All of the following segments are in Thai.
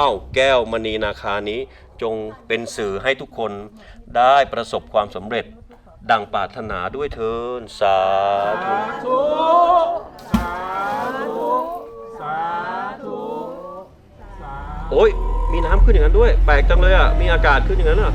อ้าแก้วมณีนาคานี้จงเป็นสื่อให้ทุกคนได้ประสบความสำเร็จดังปรารถนาด้วยเทินสาธุโอ้ยมีน้ำขึ้นอย่างนั้นด้วย แปลกจังเลยอะ มีอากาศขึ้นอย่างนั้นอะ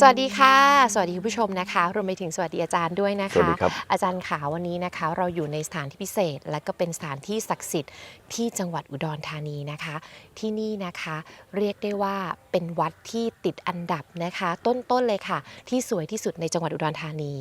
สวัสดีค่ะ สวัสดีคุณผู้ชมนะคะรวมไปถึงสวัสดีอาจารย์ด้วยนะคะสวัสดีครับอาจารย์ขาวันนี้นะคะ เราอยู่ในสถานที่พิเศษ และก็เป็นสถานที่ศักดิ์สิทธิ์ที่จังหวัดอุดรธานีนะคะ ที่นี่นะคะเรียกได้ว่าเป็นวัดที่ติดอันดับนะคะ ต้นๆเลยค่ะ ที่สวยที่สุดในจังหวัดอุดรธานี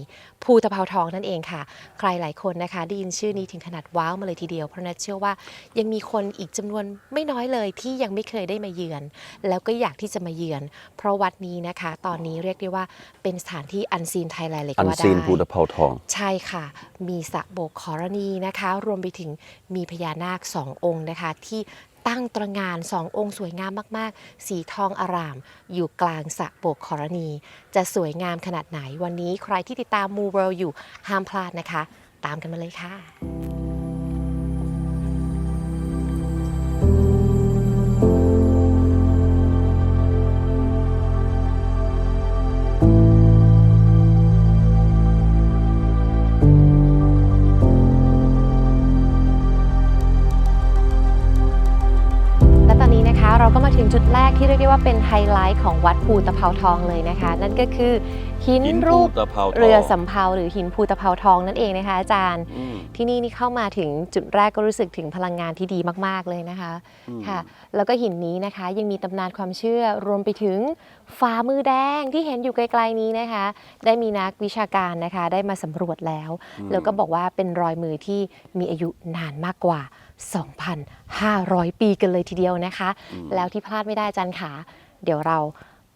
ภูตะเภาทองนั่นเองค่ะ ใครหลายคนนะคะได้ยินชื่อนี้ถึงขนาดว้าวมาเลยทีเดียวเพราะนัทเชื่อว่ายังมีคนอีกจำนวนไม่น้อยเลยที่ยังไม่เคยได้มาเยือน แล้วก็อยากที่จะมาเยือน เพราะวัดนี้นะคะ ตอนนี้เรียกได้ว่าเป็นสถานที่อันซีนไทยแลนด์เลยก็อันว่าได้ ซีนภูตะเภาทอง ใช่ค่ะ มีสระโบกขอรณีนะคะ รวมไปถึงมีพญานาคสององค์นะคะ ที่ตั้งตระหงานสององค์สวยงามมาก ๆ สีทองอาราม อยู่กลางสระโบกขอรณี จะสวยงามขนาดไหนวันนี้ใครที่ติดตามมูเวิลอยู่ห้ามพลาดนะคะ ตามกันมาเลยค่ะและ เราก็มาถึงจุดแรกที่เรียกได้ว่าเป็นไฮไลท์ของวัดภูตะเภาทองเลยนะคะ นั่นก็คือหินหินรูปภูตะเภาทองเรือสำเภาหรือหินภูตะเภาทองนั่นเองนะคะ อาจารย์ อืมที่นี่นี่เข้ามาถึงจุดแรกก็รู้สึกถึงพลังงานที่ดีมาก ๆ เลยนะคะ อืม ค่ะ แล้วก็หินนี้นะคะยังมีตำนานความเชื่อรวมไปถึงฝ่ามือแดงที่เห็นอยู่ไกลๆนี้นะคะ ได้มีนักวิชาการนะคะ ได้มาสำรวจแล้วแล้วก็บอกว่าเป็นรอยมือที่มีอายุนานมากกว่า 2,500 ปีกันเลยทีเดียวนะคะ แล้วที่พลาดไม่ได้อาจันขา เดี๋ยวเรา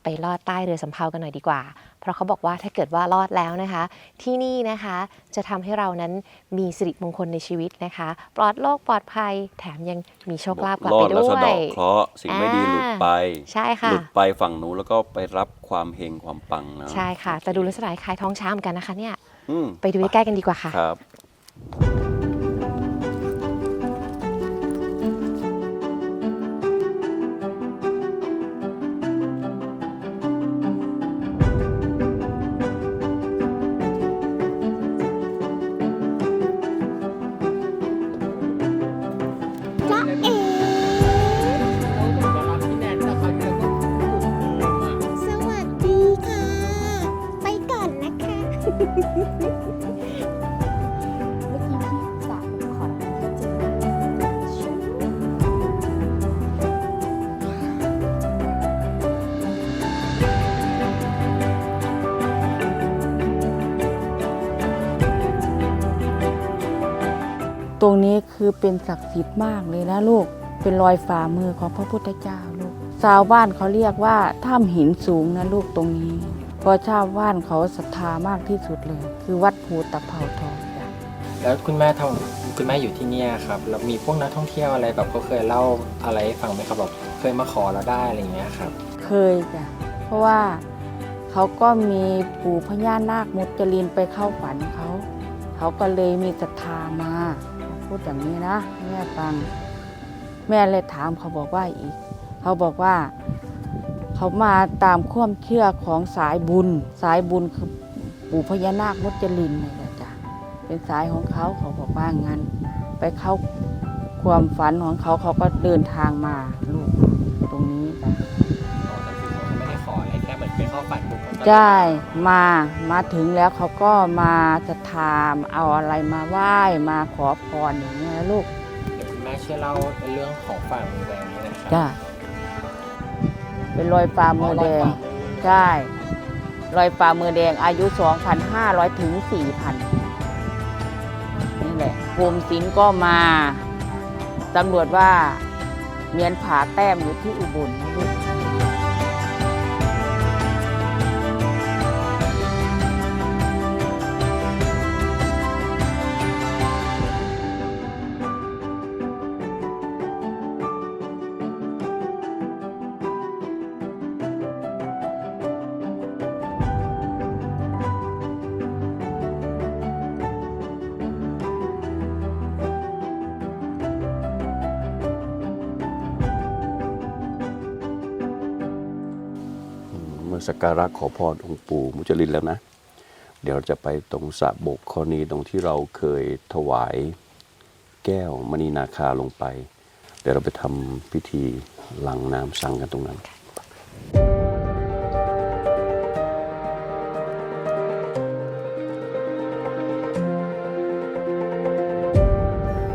ไปลอดใต้เรือสำเภากันหน่อยดีกว่า เพราะเขาบอกว่าถ้าเกิดว่ารอดแล้วนะคะ ที่นี่นะคะจะทำให้เรานั้นมีสิริมงคลในชีวิตนะคะ ปลอดโรคปลอดภัย แถมยังมีโชคลาภกลับรอไปดแล้วด้สะวเดอยกเคราะห์สิ่งไม่ดีหลุดไป ใช่ค่ะ หลุดไปฝั่งนู้นแล้วก็ไปรับความเฮงความปังนะใช่ค่ะ แต่ดูลักษณะคล้ายท้องช้างเหมือนกันนะคะเนี่ยอืมไปดูใกล้ๆกันดีกว่าค่ะ ครับ คือเป็นศักดิ์สิทธิ์มากเลยนะลูก เป็นรอยฝ่ามือของพระพุทธเจ้าลูก ชาวบ้านเขาเรียกว่าถ้ำหินสูงนะลูกตรงนี้เพราะชาวบ้านเขาศรัทธามากที่สุดเลย คือวัดภูตะเภาทองจ้ะแล้วคุณแม่ทำคุณแม่อยู่ที่เนี่ยครับแล้วมีพวกนักท่องเที่ยวอะไรแบบเขาเคยเล่าอะไรให้ฟังไหมครับแบบเคยมาขอเราได้อะไรอย่างเงี้ยครับ เคยจ้ะเพราะว่าเขาก็มีปู่พญานาคมุจลินไปเข้าฝันเขา เขาก็เลยมีศรัทธามาเขา พูดอย่างนี้นะแม่ฟัง แม่เลยถามเขาบอกว่าอีก เขาบอกว่า เขามาตามความเชื่อของสายบุญ สายบุญคือปู่พญานาคมุจลินนี่แหละจ้ะเป็นสายของเขาเขาบอกว่างั้น ไปเข้าความฝันของเขาเขาก็เดินทางมาลูกตรงนี้จ้ะาฝันปุ๊บเขาก็ใช่มามาถึงแล้วเขาก็มาจะถามเอาอะไรมาไหว้มาขอพรอย่างเงี้ยลูกเดี๋ยวคุณแม่ช่วยเล่าเรื่องของฝ่ามือแดงนี้หนะครัจ้ะเป็นรอยฝ่ามือแดงใช่รอยฝ่ามือแดงอายุ 2,500 ถึง 4,000 นี่แหละกรมศิลป์ก็มาตำรวจว่าเมียนผาแต้มอยู่ที่อุบลนะลูก สักการะขอพรองค์ปู่มุจลินแล้วนะ เดี๋ยวเราจะไปตรงสระโบกข้อนี้ตรงที่เราเคยถวายแก้วมณีนาคาลงไป เดี๋ยวเราไปทำพิธีหลังน้ำสังกันตรงนั้น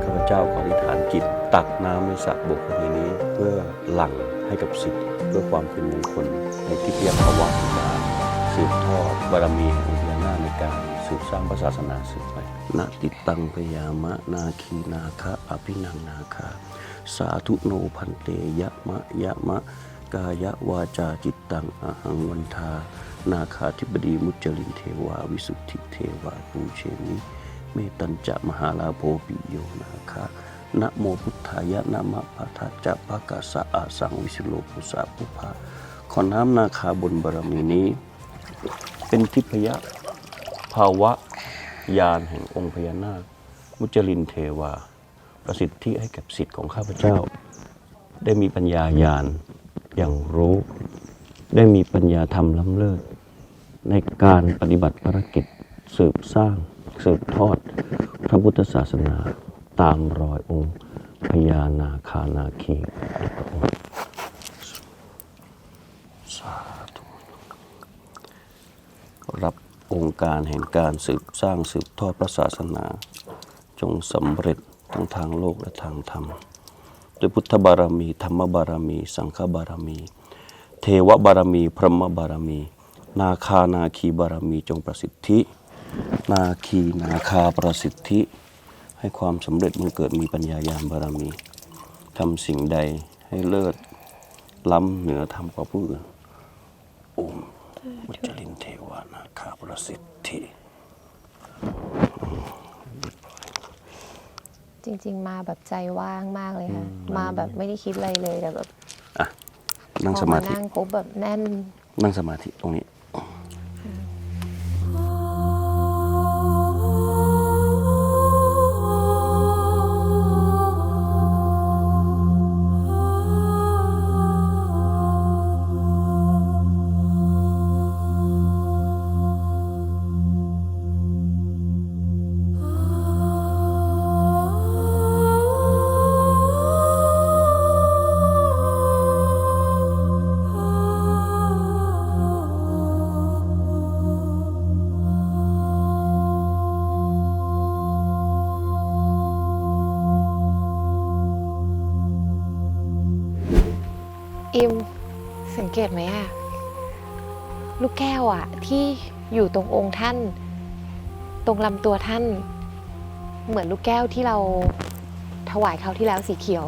ข้าพเจ้าขออธิษฐานจิตตักน้ำในสระโบกแห่งนี้ เพื่อหลั่งให้กับสิทธิ์เพื่อความเป็นมงคลในทิพยภาวะการสืบทอดบารมีของพญานาคในการสืบสร้างพระศาสนาสืบไปนาติตังพยามะนาคีนาคะอภินังนาคาสาธุโนพันเตยะมะยะมะ กายวาจาจิตตังอหังวันทา นาคาธิบดีมุจลินเทวา วิสุทธิเทวาปูเชมิเมตัญจะมหาลาโภปิโยนาคา นะโมพุทธายะนะมะปะทะจะภะกะสะอาสังวิสุโลภุสะปุภาขอน้ำนาคาบนบารมีนี้ เป็นทิพยภาวะยานแห่งองค์พญานาค มุจลินเทวา ประสิทธิให้แก่สิทธิ์ของข้าพเจ้า ได้มีปัญญาญาณอย่างรู้ ได้มีปัญญาธรรมล้ำเลิศในการปฏิบัติภารกิจสืบสร้าง สืบทอดพระพุทธศาสนา ตามรอยองค์พญานาคานาคีพระองค์สาธุรับองค์การแห่งการสืบสร้างสืบทอดพระศาสนา จงสำเร็จทั้งทางโลกและทางธรรมด้วยพุทธบารมี ธรรมบารมี สังฆบารมี เทวบารมี พรหมบารมี นาคานาคีบารมีจงประสิทธิ นาคีนาคาประสิทธิ ให้ความสำเร็จมันเกิดมีปัญญายาณบารมีทำสิ่งใดให้เลิศล้ำเหนือธรรมกว่าผู้อื่นโอมมุจลินเทวานาคาประสิทธิจริง ๆ มาแบบใจว่างมากเลยค่ะ มาแบบไม่ได้คิดอะไรเลยแต่แบบนั่งพอสมาธินั่งปุ๊บแบบแน่น นั่งสมาธิตรงนี้ อิมสังเกตไหมอะลูกแก้วอะที่อยู่ตรงองค์ท่าน ตรงลำตัวท่าน เหมือนลูกแก้วที่เราถวายเขาวที่แล้วสีเขียว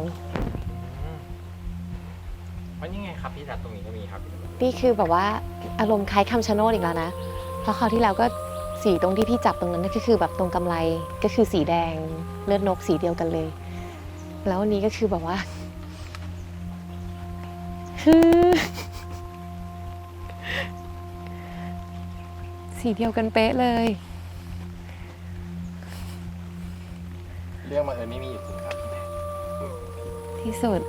มันยังไงครับพี่จัดตรงนี้ก็มีครับนี่คือแบบว่าอารมณ์คล้ายคำชะโนดอีกแล้วนะ เพราะคราวที่แล้วก็สีตรงที่พี่จับตรงนั้นก็คือแบบตรงกำไรก็คือสีแดงเลือดนกสีเดียวกันเลย แล้วอันนี้ก็คือแบบว่าคือ สีเดียวกันเป๊ะเลย เรื่องมาเอิญไม่มีอยู่จริงครับ ที่สุด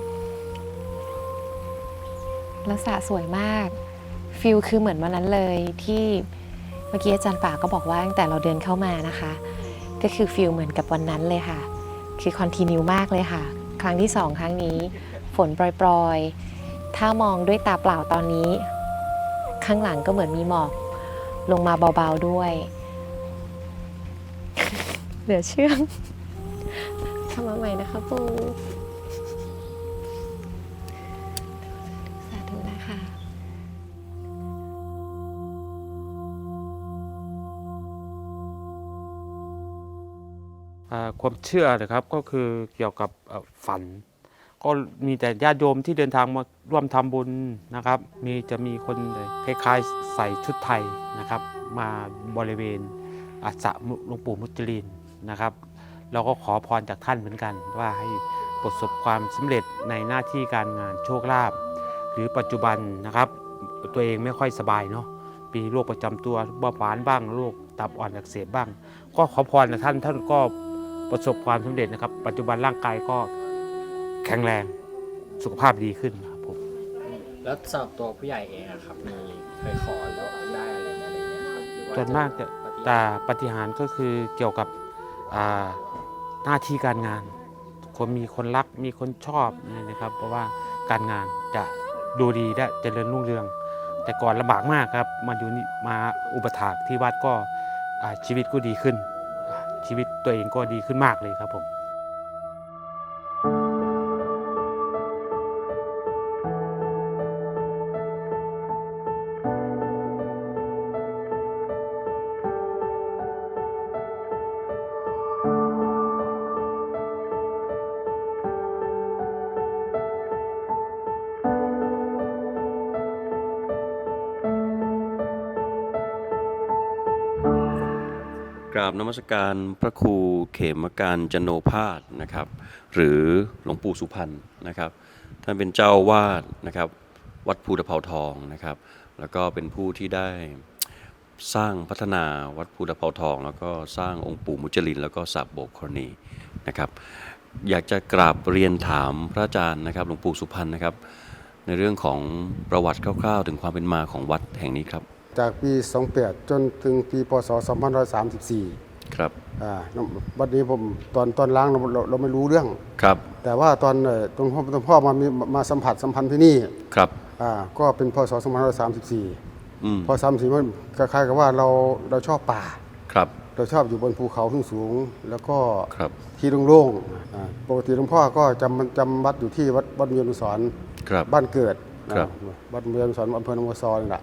แล้วสระสวยมาก ฟิลคือเหมือนวันนั้นเลยที่เมื่อกี้อาจารย์ป่าก็บอกว่าตั้งแต่เราเดินเข้ามานะคะ ก็คือฟิลเหมือนกับวันนั้นเลยค่ะ คือคอนติเนียมากเลยค่ะ ครั้งที่สองครั้งนี้ ฝนโปรยๆ ถ้ามองด้วยตาเปล่าตอนนี้ ข้างหลังก็เหมือนมีหมอก ลงมาเบาๆด้วย เหลือเชื่องทำมาใหม่นะคะปูสาธุนะคะความเชื่อนะครับก็คือเกี่ยวกับฝัน ก็มีแต่ญาติโยมที่เดินทางมาร่วมทำบุญนะครับ มีจะมีคนคล้ายๆใส่ชุดไทยนะครับ มาบริเวณอาสะหลวงปู่มุจลินนะครับเราก็ขอพรจากท่านเหมือนกัน ว่าให้ประสบความสำเร็จในหน้าที่การงานโชคลาภหรือปัจจุบันนะครับ ตัวเองไม่ค่อยสบายเนาะมีโรคประจำตัวเบาหวานบ้างโรคตับอ่อนอักเสบบ้าง ก็ขอพรจากท่านท่านก็ประสบความสำเร็จนะครับ ปัจจุบันร่างกายก็ แข็งแรงสุขภาพดีขึ้นครับผมแล้วสำหรับตัวผู้ใหญ่เองอะครับ มีเคยขอแล้วได้อะไรไหมอะไรเงี้ยครับหรือว่าส่วนมากจะปฏิแต่ปฏิหารย์ก็คือเกี่ยวกับอ่าหน้าที่การงาน คนมีคนรักมีคนชอบเนี่ยนะครับ เพราะว่าการงานจะดูดีและเจริญรุ่งเรือง แต่ก่อนลำบากมากครับมาอยู่นี่มาอุปถากที่วัดก็อ่าชีวิตก็ดีขึ้นอ่าชีวิตตัวเองก็ดีขึ้นมากเลยครับผม มัสการพระครูเขมการจโนภาสนะครับ หรือหลวงปู่สุพรรณนะครับ ท่านเป็นเจ้าวาดนะครับ วัดภูตะเภาทองนะครับ แล้วก็เป็นผู้ที่ได้สร้างพัฒนาวัดภูตะเภาทอง แล้วก็สร้างองค์ปู่มุจลิน แล้วก็สาบโบกครณีนะครับ อยากจะกราบเรียนถามพระอาจารย์นะครับ หลวงปู่สุพรรณนะครับ ในเรื่องของประวัติคร่าวๆ ถึงความเป็นมาของวัดแห่งนี้ครับ จากปี 28 จนถึงปี พศ 2534 ครับอ่าวันนี้ผมตอนตอนล้างเราเราเราไม่รู้เรื่อง ครับ แต่ว่าตอนเอ่อตอนพ่อตอนพ่อมามีมาสัมผัสสัมพันธ์ที่นี่ครับ อ่าก็เป็นพศ2534อืมพอ34มันคล้ายๆกับว่าเราเราชอบป่า ครับ เราชอบอยู่บนภูเขาสูงๆแล้วก็ครับ ที่โล่งๆอ่าปกติหลวงพ่อก็จำจำวัดอยู่ที่วัดวัดเมียนสอนครับ บ้านเกิดนะครับ วัดเมียนสอนอำเภอหนองบัวซอนี่แหละ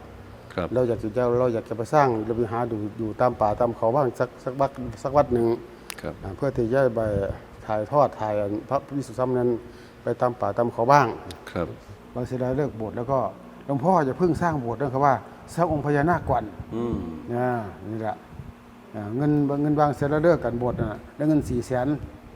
ครับเราอยากจะเราอยากจะไปสร้างเราไปหาดูอยู่ตามป่าตามเขาบ้างสักสักวัดสักวัดหนึ่งครับอ่าเพื่อที่จะไปถ่ายทอดถ่ายพระวิสุทธิธรรมนั้นไปตามป่าตามเขาบ้าง ครับบางเสียดายเลิกโบสถ์แล้วก็หลวงพ่อจะเพิ่งสร้างโบสถ์นะครับว่าสร้างองค์พญานาคก่อนอืมนะนี่แหละอ่าเงินเงินบางเสียแล้วเลิกกันโบสถ์นะได้เงินสี่แสน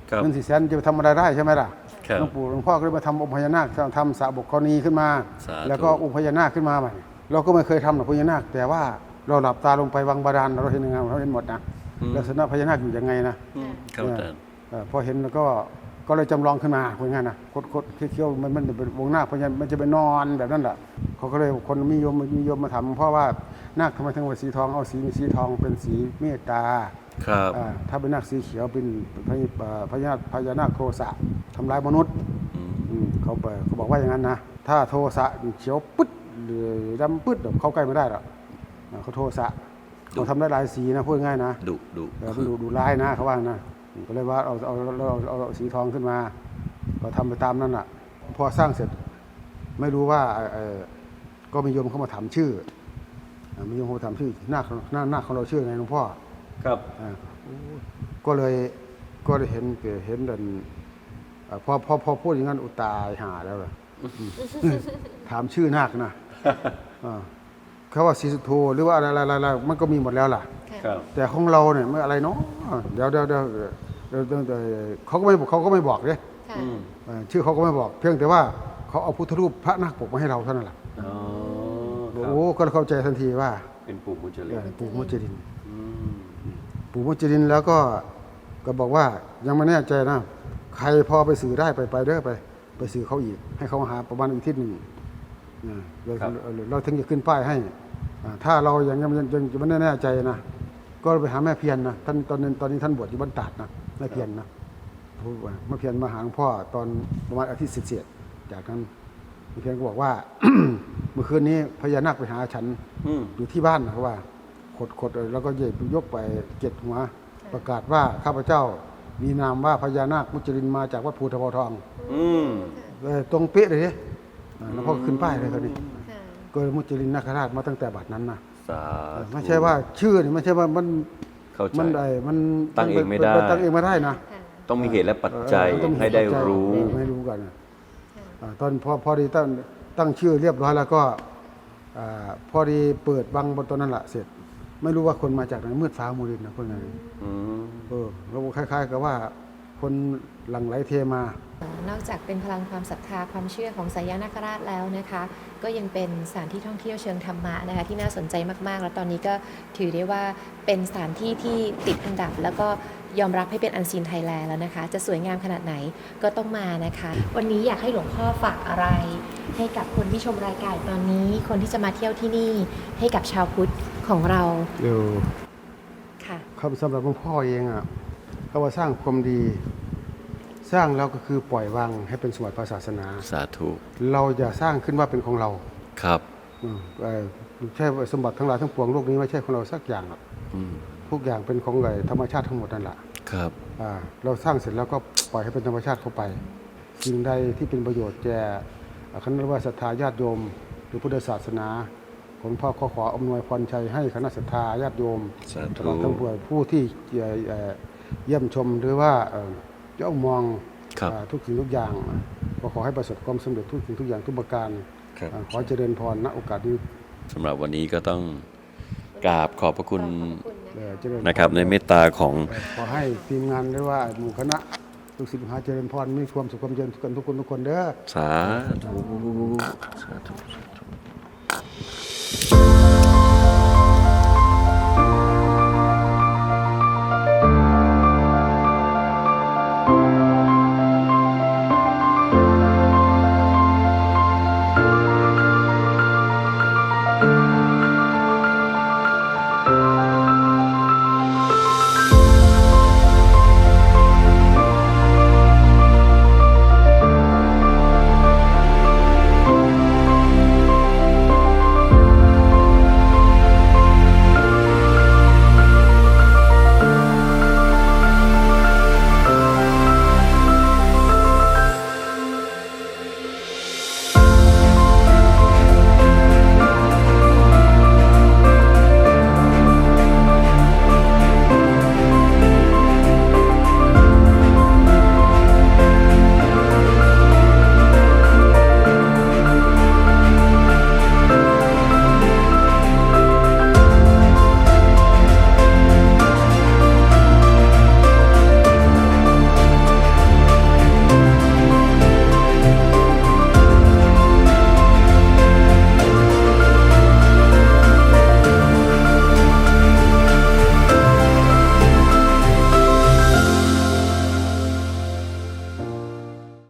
ครับเงินสี่แสนจะไปทำอะไรได้ใช่ไหมล่ะครับหลวงปู่หลวงพ่อก็เลยมาทำองค์พญานาคทำสระบกกรณีขึ้นมาสาธุแล้วก็องค์พญานาคขึ้นมาใหม่ เราก็ไม่เคยทำหรอกพญานาค แต่ว่าเราหลับตาลงไปวังบาดาลเราเห็นยังไงเราเห็นหมดนะลักษณะพญานาคอยู่ยังไงนะครับอาจารย์เออพอเห็นแล้วก็ก็เลยจำลองขึ้นมาพูดง่ายๆนะคดคดเคี้ยวๆมันมันจะเป็นวงนาคพญามันจะเป็นนอนแบบนั้นแหละเขาก็เลยคนนิยมนิยมมาทำเพราะว่านาคทำไมถึงว่าสีทองเอาสีสีทองเป็นสีเมตตา ครับ อ่าถ้าเป็นนาคสีเขียวเป็นพญเอ่อพญาพญานาคโทสะทำร้ายมนุษย์อืมอืมเขาไปเขาบอกว่าอย่างนั้นนะ ถ้าโทสะเขียวปึ๊ด หรือดำปึ๊ดเขาใกล้ไม่ได้หรอกอ่าเขาโทสะเขาทำได้หลายสีนะพูดง่ายนะดุดุเออมันดูดูร้ายนะเขาว่านะอืมก็เลยว่าเอาเอาเอาเอาเอาเอาสีทองขึ้นมา ก็ทำไปตามนั้นอะ พอสร้างเสร็จไม่รู้ว่าเอ่อเอ่อก็มีโยมเข้ามาถามชื่ออ่ามีโยมเข้ามาถามชื่อหน้าหน้าหน้าของเราชื่อไงหลวงพ่อครับอ่าก็เลยก็เลยเห็นเห็นดันอ่าพอพอพอพูดอย่างนั้นอุยตายหาแล้วล่ะอืมถามชื่อนาคนะอ่า เขาว่าสีสุโธหรือว่าอะไรอะไรอะไรมันก็มีหมดแล้วล่ะครับแต่ของเราเนี่ยเมื่ออะไรเนาะเดี๋ยวเดี๋ยวเดี๋ยวเดี๋ยวเดี๋ยวเดี๋ยวเขาก็ไม่บอกเขาก็ไม่บอกเลยค่ะอืมเออชื่อเขาก็ไม่บอก เพียงแต่ว่าเขาเอาพุทธรูปพระนาคปกมาให้เราเท่านั้นแหละอ๋อครับโอ้ก็เข้าใจทันทีว่า เป็นปู่มุจลิเอนอปู่มุจลินอืมปู่มุจลินแล้วก็ก็บอกว่ายังไม่แน่ใจนะ ใครพอไปสื่อได้ไปไปเด้อไป ไปสื่อเขาอีก ให้เขาหาประมาณอีกทิศหนึ่งอ่า เราเราเราถึงจะขึ้นป้ายให้อ่าถ้าเรายังยังยังยังไม่แน่ใจนะ ก็ไปหาแม่เพียรนนะท่านตอนนี้ตอนนี้ท่านบวชอยู่บ้านตาดนะแม่เพียรนนะพูดว่าเมื่อเพียนมาหาหลวงพ่อตอนประมาณอาทิตย์เศษๆจากนั้นเมื่อเพียนก็บอกว่า เมื่อคืนนี้พญานาคไปหาฉัน อืม อยู่ที่บ้านนะเขาว่า ขดขดๆแล้วก็เย็บยกไปเจ็ดหัว ประกาศว่าข้าพเจ้ามีนามว่าพญานาคมุจลินมาจากวัดภูทะเภาทองอืมเออตรงเป๊ะเลยเนี่ยแล้วพ่อขึ้นป้ายเลยเขานี่ค่ะ เกิดมุจลินนาคราชมาตั้งแต่บัดนั้นนะสาธุไม่ใช่ว่าชื่อนี่ไม่ใช่ว่ามันเข้าใจ มันไอ้มันตั้งเองไม่ได้ ตั้งเองไม่ได้นะต้องมีเหตุและปัจจัยเออต้องมีให้ได้ปัจจัยรู้เออให้รู้กันนะอ่าตอนพอพอดีตั้งตั้งชื่อเรียบร้อยแล้วก็อ่าพอดีเปิดบังบนตัวนั้นแหละเสร็จ ไม่รู้ว่าคนมาจากไหนมืดฟ้ามูรินนะเพื่อนไงอืม เออแล้วคล้าย ๆ กับว่า คนหลั่งไหลเทมา นอกจากเป็นพลังความศรัทธาความเชื่อของสายานาคราชแล้วนะคะ ก็ยังเป็นสถานที่ท่องเที่ยวเชิงธรรมะนะคะที่น่าสนใจมากๆ แล้วตอนนี้ก็ถือได้ว่าเป็นสถานที่ที่ติดอันดับ แล้วก็ยอมรับให้เป็นอันซีนไทยแลนด์แล้วนะคะ จะสวยงามขนาดไหนก็ต้องมานะคะ วันนี้อยากให้หลวงพ่อฝากอะไร ให้กับคนที่ชมรายการตอนนี้ คนที่จะมาเที่ยวที่นี่ให้กับชาวพุทธของเราเร็วค่ะคำสำหรับหลวงพ่อเองอะ ก็ว่าสร้างความดี สร้างแล้วก็คือปล่อยวางให้เป็นสมบัติพระศาสนา สาธุเราอย่าสร้างขึ้นว่าเป็นของเราครับอืมเอ่อใช่ว่าสมบัติทั้งหลายทั้งปวงโลกนี้ไม่ใช่ของเราสักอย่างหรอกอืมทุกอย่างเป็นของไอ้ธรรมชาติทั้งหมดนั่นแหละครับ อ่าเราสร้างเสร็จแล้วก็ปล่อยให้เป็นธรรมชาติเข้าไปสิ่งใดที่เป็นประโยชน์แก่คณะว่าศรัทธาญาติโยม หรือพุทธศาสนาผมพ่อขอขออำนวยพรชัยให้คณะศรัทธาญาติโยมสาธุตลอดทั้งปวงผู้ที่เอ่อเอ่อ เยี่ยมชมหรือว่าเอ่อย่องมองครับอ่าทุกสิ่งทุกอย่างก็ขอให้ประสบความสำเร็จทุกสิ่งทุกอย่างทุกประการครับอ่าขอเจริญพรณโอกาสนี้สำหรับวันนี้ก็ต้องกราบขอบพระคุณเอ่อเจริญพนะครับในเมตตาของเอ่อขอให้ทีมงานหรือว่าหมู่คณะทุกสิ่งหาเจริญพรมีความสุขความเจริญกันทุกคนทุกคนเด้อสาธุสาธุ